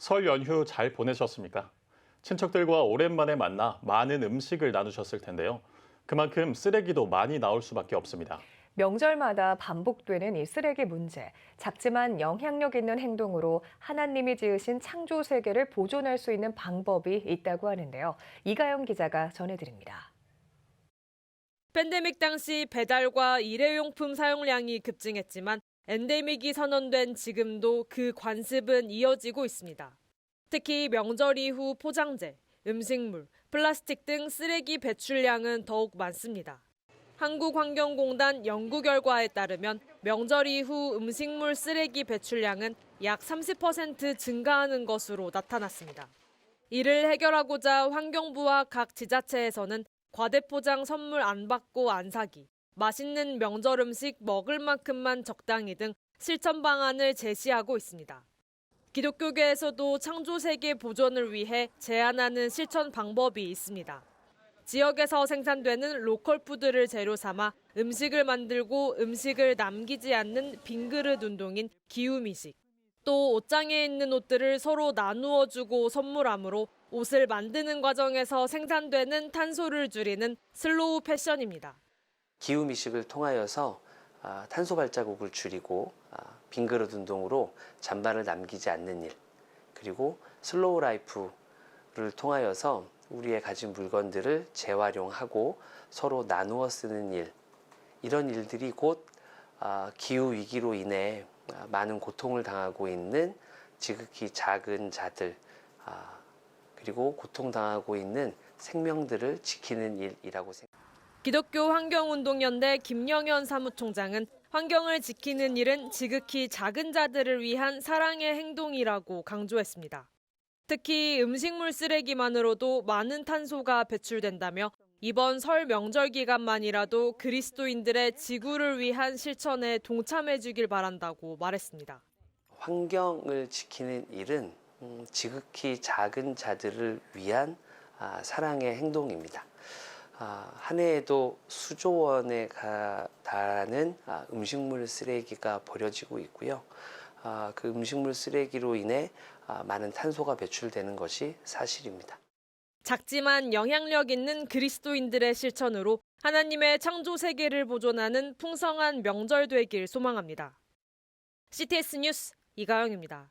설 연휴 잘 보내셨습니까? 친척들과 오랜만에 만나 많은 음식을 나누셨을 텐데요. 그만큼 쓰레기도 많이 나올 수밖에 없습니다. 명절마다 반복되는 이 쓰레기 문제. 작지만 영향력 있는 행동으로 하나님이 지으신 창조 세계를 보존할 수 있는 방법이 있다고 하는데요. 이가영 기자가 전해드립니다. 팬데믹 당시 배달과 일회용품 사용량이 급증했지만 엔데믹이 선언된 지금도 그 관습은 이어지고 있습니다. 특히 명절 이후 포장재, 음식물, 플라스틱 등 쓰레기 배출량은 더욱 많습니다. 한국환경공단 연구 결과에 따르면 명절 이후 음식물 쓰레기 배출량은 약 30% 증가하는 것으로 나타났습니다. 이를 해결하고자 환경부와 각 지자체에서는 과대포장 선물 안 받고 안 사기, 맛있는 명절 음식 먹을 만큼만 적당히 등 실천 방안을 제시하고 있습니다. 기독교계에서도 창조 세계 보존을 위해 제안하는 실천 방법이 있습니다. 지역에서 생산되는 로컬 푸드를 재료 삼아 음식을 만들고 음식을 남기지 않는 빈그릇 운동인 기우미식. 또 옷장에 있는 옷들을 서로 나누어 주고 선물하므로 옷을 만드는 과정에서 생산되는 탄소를 줄이는 슬로우 패션입니다. 기후 미식을 통하여서 아, 탄소 발자국을 줄이고 아, 빈그릇 운동으로 잔반을 남기지 않는 일 그리고 슬로우 라이프를 통하여서 우리의 가진 물건들을 재활용하고 서로 나누어 쓰는 일 이런 일들이 곧 아, 기후 위기로 인해 아, 많은 고통을 당하고 있는 지극히 작은 자들 아, 그리고 고통당하고 있는 생명들을 지키는 일이라고 생각합니다. 기독교 환경운동연대 김영현 사무총장은 환경을 지키는 일은 지극히 작은 자들을 위한 사랑의 행동이라고 강조했습니다. 특히 음식물 쓰레기만으로도 많은 탄소가 배출된다며 이번 설 명절 기간만이라도 그리스도인들의 지구를 위한 실천에 동참해 주길 바란다고 말했습니다. 환경을 지키는 일은 음, 지극히 작은 자들을 위한 아, 사랑의 행동입니다. 아, 한 해에도 수조 원에 가- 달하는 아, 음식물 쓰레기가 버려지고 있고요. 아, 그 음식물 쓰레기로 인해 아, 많은 탄소가 배출되는 것이 사실입니다. 작지만 영향력 있는 그리스도인들의 실천으로 하나님의 창조 세계를 보존하는 풍성한 명절 되길 소망합니다. CTS 뉴스 이가영입니다.